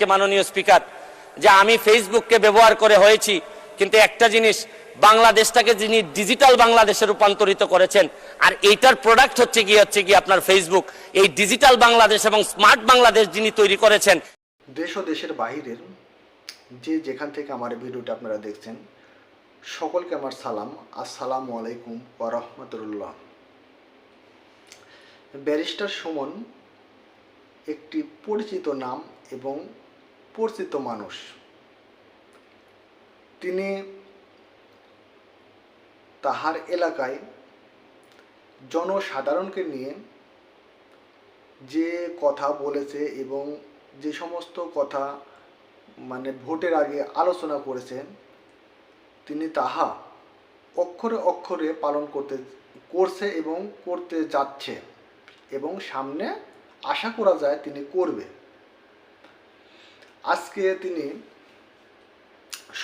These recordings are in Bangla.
আজকে মাননীয় স্পিকার, যে আমি ফেসবুককে ব্যবহার করে হয়েছি, কিন্তু একটা জিনিস, বাংলাদেশটাকে যিনি ডিজিটাল বাংলাদেশে রূপান্তরিত করেছেন, আর এইটার প্রোডাক্ট হচ্ছে কি হচ্ছে কি আপনার ফেসবুক। এই ডিজিটাল বাংলাদেশ এবং স্মার্ট বাংলাদেশ যিনি তৈরি করেছেন। দেশ ও দেশের বাহিরের যে যেখান থেকে আমার ভিডিওটা আপনারা দেখছেন, সকলকে আমার সালাম। আসসালামু আলাইকুম রাহমাতুল্লাহ। ব্যারিস্টার সুমন, একটি পরিচিত নাম এবং পরিচিত মানুষ। তিনি তাহার এলাকায় জনসাধারণকে নিয়ে যে কথা বলেছে এবং যে সমস্ত কথা মানে ভোটের আগে আলোচনা করেছেন তিনি তাহা অক্ষরে অক্ষরে পালন করতে, করছে এবং করতে যাচ্ছে এবং সামনে আশা করা যায় তিনি করবে। আজকে তিনি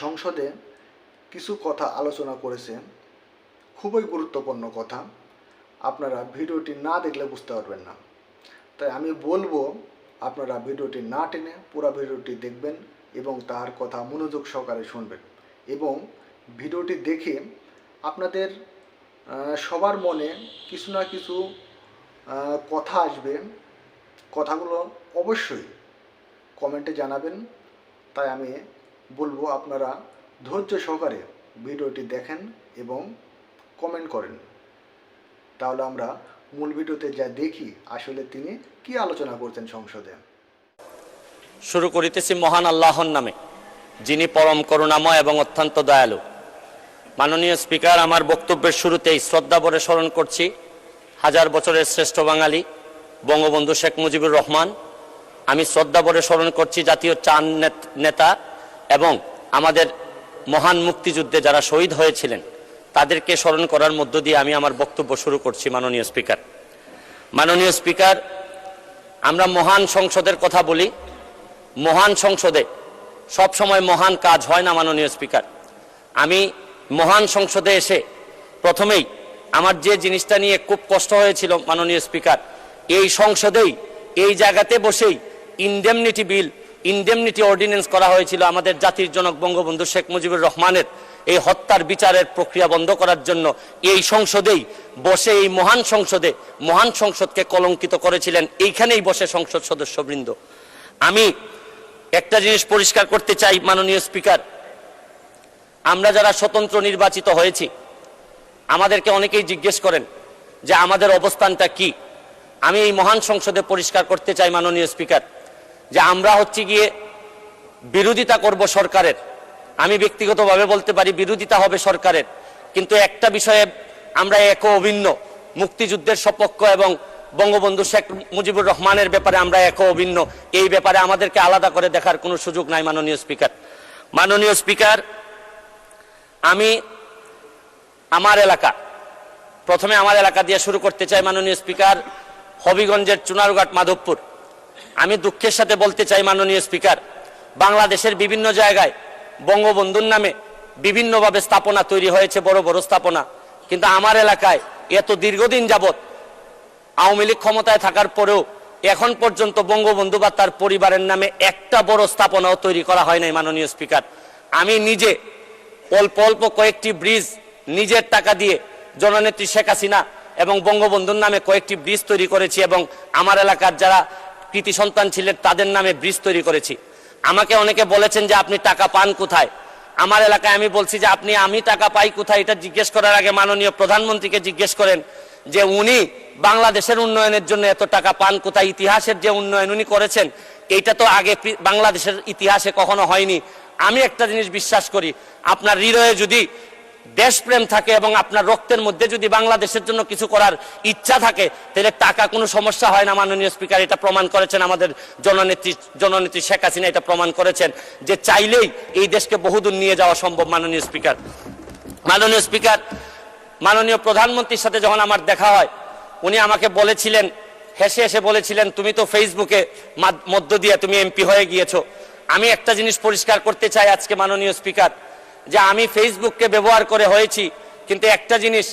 সংসদে কিছু কথা আলোচনা করেছেন। খুবই গুরুত্বপূর্ণ কথা। আপনারা ভিডিওটি না দেখলে বুঝতে পারবেন না। তাই আমি বলব, আপনারা ভিডিওটি না টেনে পুরো ভিডিওটি দেখবেন এবং তার কথা মনোযোগ সহকারে শুনবেন এবং ভিডিওটি দেখে আপনাদের সবার মনে কিছু না কিছু কথা আসবে। কথাগুলো অবশ্যই কমেন্টে জানাবেন। তাই আমি বলব আপনারা ধৈর্য সহকারে ভিডিওটি দেখেন এবং কমেন্ট করেন। তাহলে আমরা মূল ভিডিওতে যা দেখি, আসলে তিনি কি আলোচনা করছেন সংসদে? শুরু করিতেছি মহান আল্লাহর নামে, যিনি পরম করুণাময় এবং অত্যন্ত দয়ালু। মাননীয় স্পিকার, আমার বক্তব্যের শুরুতেই শ্রদ্ধা ভরে স্মরণ করছি, হাজার বছরের শ্রেষ্ঠ বাঙালি, বঙ্গবন্ধু শেখ মুজিবুর রহমান আমি শ্রদ্ধা ভরে স্মরণ করছি জাতীয় চান নেতা এবং আমাদের মহান মুক্তিযুদ্ধে যারা শহীদ হয়েছিলেন, তাদেরকে স্মরণ করার মধ্য দিয়ে আমি আমার বক্তব্য শুরু করছি মাননীয় স্পিকার। মাননীয় স্পিকার, আমরা মহান সংসদের কথা বলি। মহান সংসদে সব সময় মহান কাজ হয় না মাননীয় স্পিকার। আমি মহান সংসদে এসে প্রথমেই আমার যে জিনিসটা নিয়ে খুব কষ্ট হয়েছিল মাননীয় স্পিকার, এই সংসদেই, এই জায়গাতে বসেই ইনডেমনিটি বিল ইনডেমনিটি অর্ডিন্যান্স করা হয়েছিল আমাদের জাতির জনক বঙ্গবন্ধু শেখ মুজিবুর রহমানের। এই হত্যার বিচারের প্রক্রিয়া বন্ধ করার জন্য এই সংসদেই বসে, এই মহান সংসদে, মহান সংসদকে কলঙ্কিত করেছিলেন। এইখানেই বসে সংসদ সদস্যবৃন্দ। আমি একটা জিনিস পরিষ্কার করতে চাই, মাননীয় স্পিকার। আমরা যারা স্বতন্ত্র নির্বাচিত হয়েছি, আমাদেরকে অনেকেই জিজ্ঞেস করেন যে আমাদের অবস্থানটা কি। আমি এই মহান সংসদে পরিষ্কার করতে চাই, মাননীয় স্পিকার। যে আমরা হচ্ছে গিয়ে বিরোধিতা করব সরকারের। আমি ব্যক্তিগতভাবে বলতে পারি বিরোধিতা হবে সরকারের। কিন্তু একটা বিষয়ে আমরা এক অভিন্ন, মুক্তিযুদ্ধের সপক্ষ এবং বঙ্গবন্ধু শেখ মুজিবুর রহমানের ব্যাপারে আমরা এক অভিন্ন। এই ব্যাপারে আমাদেরকে আলাদা করে দেখার কোনো সুযোগ নাই মাননীয় স্পিকার। মাননীয় স্পিকার, আমি আমার এলাকা, প্রথমে আমার এলাকা দিয়ে শুরু করতে চাই মাননীয় স্পিকার হবিগঞ্জের চুনারুঘাট মাধবপুর। আমি দুঃখের সাথে বলতে চাই মাননীয় স্পিকার, বাংলাদেশের বিভিন্ন জায়গায় বঙ্গবন্ধুর নামে বিভিন্নভাবে স্থাপনা তৈরি হয়েছে, বড় বড় স্থাপনা। কিন্তু আমার এলাকায় এত দীর্ঘদিন যাবৎ আওয়ামী লীগ ক্ষমতায় থাকার পরেও এখন পর্যন্ত বঙ্গবন্ধু বা তার পরিবারের নামে একটা বড় স্থাপনাও তৈরি করা হয় নাই মাননীয় স্পিকার। আমি নিজে অল্প অল্প কয়েকটি ব্রিজ নিজের টাকা দিয়ে জননেত্রী শেখ হাসিনা এবং বঙ্গবন্ধুর নামে কয়েকটি ব্রিজ তৈরি করেছি এবং আমার এলাকার যারা কৃতি সন্তান ছিলেন তাদের নামে ব্রিজ তৈরি করেছি। আমাকে অনেকে বলেছেন যে আপনি টাকা পান কোথায়? আমার এলাকায় আমি বলছি যে আপনি, আমি টাকা পাই কোথায়? এটা জিজ্ঞেস করার আগে মাননীয় প্রধানমন্ত্রীকে জিজ্ঞেস করেন যে উনি বাংলাদেশের উন্নয়নের জন্য এত টাকা পান কোথায়? ইতিহাসের যে উন্নয়ন উনি করেছেন, এইটা তো আগে বাংলাদেশের ইতিহাসে কখনো হয়নি। আমি একটা জিনিস বিশ্বাস করি, আপনার হৃদয়ে যদি দেশপ্রেম থাকে এবং আপনার রক্তের মধ্যে যদি বাংলাদেশের জন্য কিছু করার ইচ্ছা থাকে, তাহলে টাকা কোনো সমস্যা হয় না, মাননীয় স্পিকার। এটা প্রমাণ করেছেন আমাদের জননেত্রী জননেত্রী শেখ হাসিনা এটা প্রমাণ করেছেন যে চাইলেই এই দেশকে বহুদূর নিয়ে যাওয়া সম্ভব, মাননীয় স্পিকার। মাননীয় স্পিকার, মাননীয় প্রধানমন্ত্রীর সাথে যখন আমার দেখা হয়, উনি আমাকে বলেছিলেন, হেসে হেসে বলেছিলেন, তুমি তো ফেসবুকে মধ্য দিয়ে তুমি এমপি হয়ে গিয়েছো। আমি একটা জিনিস পরিষ্কার করতে চাই আজকে, মাননীয় স্পিকার। যে আমি ফেসবুককে ব্যবহার করে হয়েছি, কিন্তু একটা জিনিস,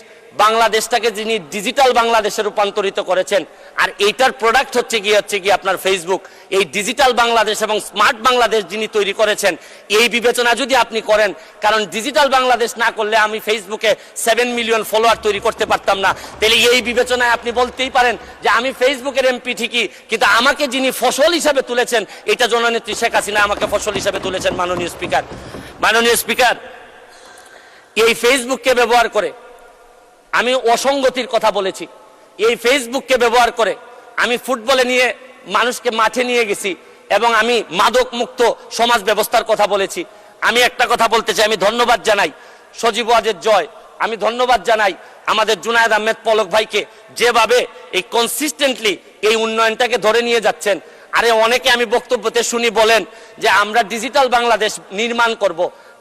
বাংলাদেশটাকে যিনি ডিজিটাল বাংলাদেশে রূপান্তরিত করেছেন, আর এইটার প্রোডাক্ট হচ্ছে গিয়ে হচ্ছে গিয়ে আপনার ফেসবুক এই ডিজিটাল বাংলাদেশ এবং স্মার্ট বাংলাদেশ যিনি তৈরি করেছেন, এই বিবেচনা যদি আপনি করেন, কারণ ডিজিটাল বাংলাদেশ না করলে আমি ফেসবুকে সেভেন মিলিয়ন ফলোয়ার তৈরি করতে পারতাম না। তাহলে এই বিবেচনায় আপনি বলতেই পারেন যে আমি ফেসবুকের এমপি ঠিকই, কিন্তু আমাকে যিনি ফসল হিসাবে তুলেছেন, এটা জননেত্রী শেখ হাসিনা আমাকে ফসল হিসাবে তুলেছেন, মাননীয় স্পিকার মাননীয় স্পিকার, এই ফেসবুককে ব্যবহার করে আমি অসঙ্গতির কথা বলেছি। এই ফেসবুককে ব্যবহার করে আমি ফুটবলে নিয়ে মানুষকে মাঠে নিয়ে গেছি এবং আমি মাদক মুক্ত সমাজ ব্যবস্থার কথা বলেছি। আমি একটা কথা বলতে চাই, আমি ধন্যবাদ জানাই সজীব ওয়াজের জয়। আমি ধন্যবাদ জানাই আমাদের জুনায়দ আহমেদ পলক ভাইকে যেভাবে এই কনসিস্টেন্টলি এই উন্নয়নটাকে ধরে নিয়ে যাচ্ছেন। আরে অনেকে আমি বক্তব্যতে শুনি বলেন যে আমরা ডিজিটাল বাংলাদেশ নির্মাণ করব।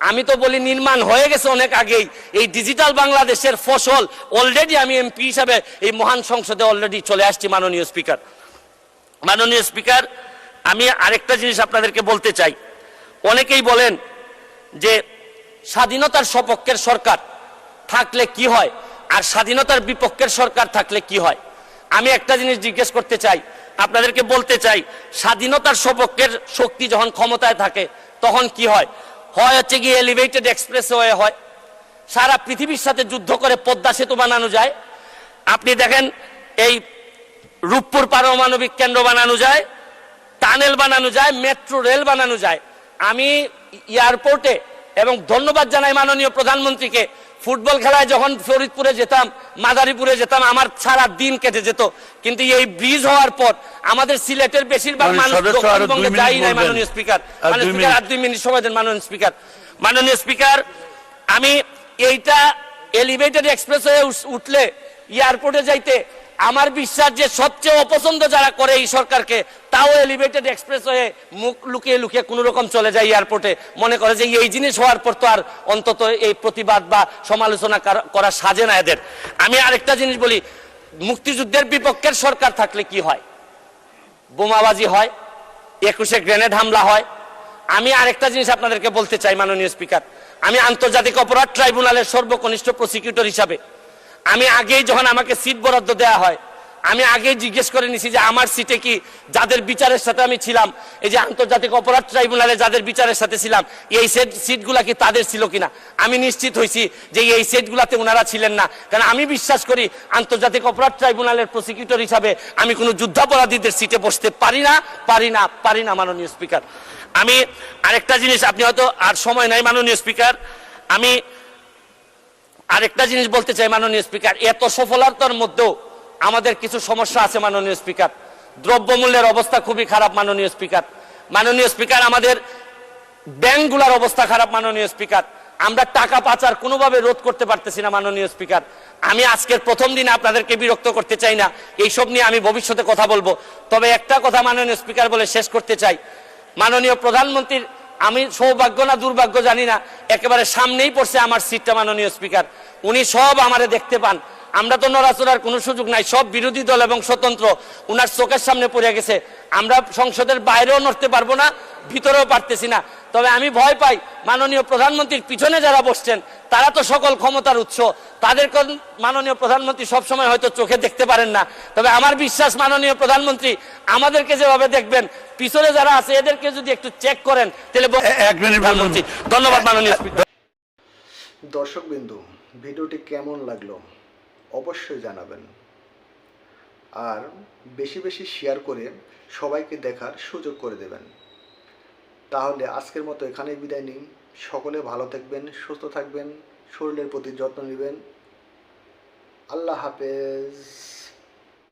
আমি তো বলি নির্মাণ হয়ে গেছে অনেক আগেই। এই ডিজিটাল বাংলাদেশের ফসল অলরেডি আমি এমপি হিসাবে এই মহান সংসদে অলরেডি চলে আসছি, মাননীয় স্পিকার। মাননীয় স্পিকার, আমি আরেকটা জিনিস আপনাদেরকে বলতে চাই। অনেকেই বলেন যে স্বাধীনতার সপক্ষের সরকার থাকলে কি হয়? আর স্বাধীনতার বিপক্ষের সরকার থাকলে কি হয়? আমি একটা জিনিস জিজ্ঞেস করতে চাই আপনাদেরকে বলতে চাই, স্বাধীনতার সপক্ষের শক্তি যখন ক্ষমতায় থাকে, তখন কি হয়? হয় হচ্ছে গিয়ে এলিভেটেড এক্সপ্রেসওয়ে হয়। সারা পৃথিবীর সাথে যুদ্ধ করে পদ্মা সেতু বানানো যায়। আপনি দেখেন, এই রূপপুর পারমাণবিক কেন্দ্র বানানো যায়, টানেল বানানো যায়, মেট্রো রেল বানানো যায়। আমি এয়ারপোর্টে এবং ধন্যবাদ জানাই মাননীয় প্রধানমন্ত্রীকে ফুটবল খেলায় যখন ফরিদপুরে যেতাম মাদারীপুরে যেতাম আমার সারা দিন কেটে যেত। কিন্তু এই ব্রিজ হওয়ার পর আমাদের সিলেটের বেশিরভাগ মানুষ দক্ষিণবঙ্গে যাই নাই মাননীয় স্পিকার আর মাননীয় দুই স্পিকার মিনিট। আর দুই মিনিট সময় দেন মাননীয় স্পিকার মাননীয় স্পিকার আমি এইটা এলিভেটেড এক্সপ্রেস হয়ে উঠলে এয়ারপোর্টে যাইতে আমার বিশ্বাস যে সবচেয়ে অপছন্দ যারা করে এই সরকারকে, তাও এলিভেটেড এক্সপ্রেস হয়ে মুখ লুকিয়ে লুকিয়ে কোনো রকম চলে যায় এয়ারপোর্টে মনে করে যে এই জিনিস হওয়ার পর তো আর অন্তত এই প্রতিবাদ বা সমালোচনা করা- সাজে না এদের। আমি আরেকটা জিনিস বলি, মুক্তিযুদ্ধের বিপক্ষের সরকার থাকলে কি হয়? বোমাবাজি হয়, একুশে গ্রেনেড হামলা হয়। আমি আরেকটা জিনিস আপনাদেরকে বলতে চাই, মাননীয় স্পিকার। আমি আন্তর্জাতিক অপরাধ ট্রাইব্যুনালের সর্বকনিষ্ঠ প্রসিকিউটর হিসাবে আমি আগেই যখন আমাকে সিট বরাদ্দ দেওয়া হয়, আমি আগেই জিজ্ঞেস করে নিছি যে আমার সিটে কি যাদের বিচারের সাথে আমি ছিলাম, এই যে আন্তর্জাতিক অপরাধ ট্রাইব্যুনালে যাদের বিচারের সাথে ছিলাম, এই সেট সিটগুলা কি তাদের ছিল কিনা? আমি নিশ্চিত হয়েছি যে এই সেটগুলাতে ওনারা ছিলেন না। কারণ আমি বিশ্বাস করি আন্তর্জাতিক অপরাধ ট্রাইব্যুনালের প্রসিকিউটর হিসাবে আমি কোনো যুদ্ধাপরাধীদের সিটে বসতে পারি না পারি না পারি না, মাননীয় স্পিকার আমি আরেকটা জিনিস, আপনি হয়তো আর সময় নাই, মাননীয় স্পিকার আমি আরেকটা জিনিস বলতে চাই, মাননীয় স্পিকার। এত সফলতার মধ্যেও আমাদের কিছু সমস্যা আছে, মাননীয় স্পিকার। দ্রব্যমূল্যের অবস্থা খুবই খারাপ, মাননীয় স্পিকার। মাননীয় স্পিকার, আমাদের ব্যাংকগুলোর অবস্থা খারাপ, মাননীয় স্পিকার। আমরা টাকা পাচার কোনোভাবে রোধ করতে পারতেছি না, মাননীয় স্পিকার। আমি আজকের প্রথম দিনে আপনাদেরকে বিরক্ত করতে চাই না। এইসব নিয়ে আমি ভবিষ্যতে কথা বলব। তবে একটা কথা মাননীয় স্পিকার বলে শেষ করতে চাই। মাননীয় প্রধানমন্ত্রীর আমি সৌভাগ্য না দুর্ভাগ্য জানি না। একেবারে সামনেই পড়ছে আমার সিটটা মাননীয় স্পিকার। উনি সব আমারে দেখতে পান। আমরা তো নড়াচড়ার কোনো সুযোগ নাই সব বিরোধী দল এবং স্বতন্ত্র উনার চোখের সামনে পড়ে গেছে। আমরা সংসদের বাইরেও নড়তে পারব না ভিতরেও পারতেছি না। তবে আমি ভয় পাই মাননীয় প্রধানমন্ত্রীর পিছনে যারা বসছেন তারা তো সকল ক্ষমতার উৎস। তাদের মাননীয় প্রধানমন্ত্রী সবসময় হয়তো চোখে দেখতে পারেন না। তবে আমার বিশ্বাস মাননীয় প্রধানমন্ত্রী আমাদেরকে যেভাবে দেখবেন পিছনে যারা আছে এদেরকে যদি একটু চেক করেন তাহলে ধন্যবাদ। মাননীয় স্পিকার দর্শকবিন্দু ভিডিওটি কেমন লাগল? অবশ্যই জানাবেন। আর বেশি বেশি শেয়ার করে সবাইকে দেখার সুযোগ করে দেবেন। তাহলে আজকের মতো এখানেই বিদায় নিন সকলে ভালো থাকবেন, সুস্থ থাকবেন, শরীরের প্রতি যত্ন নেবেন। আল্লাহ হাফেজ।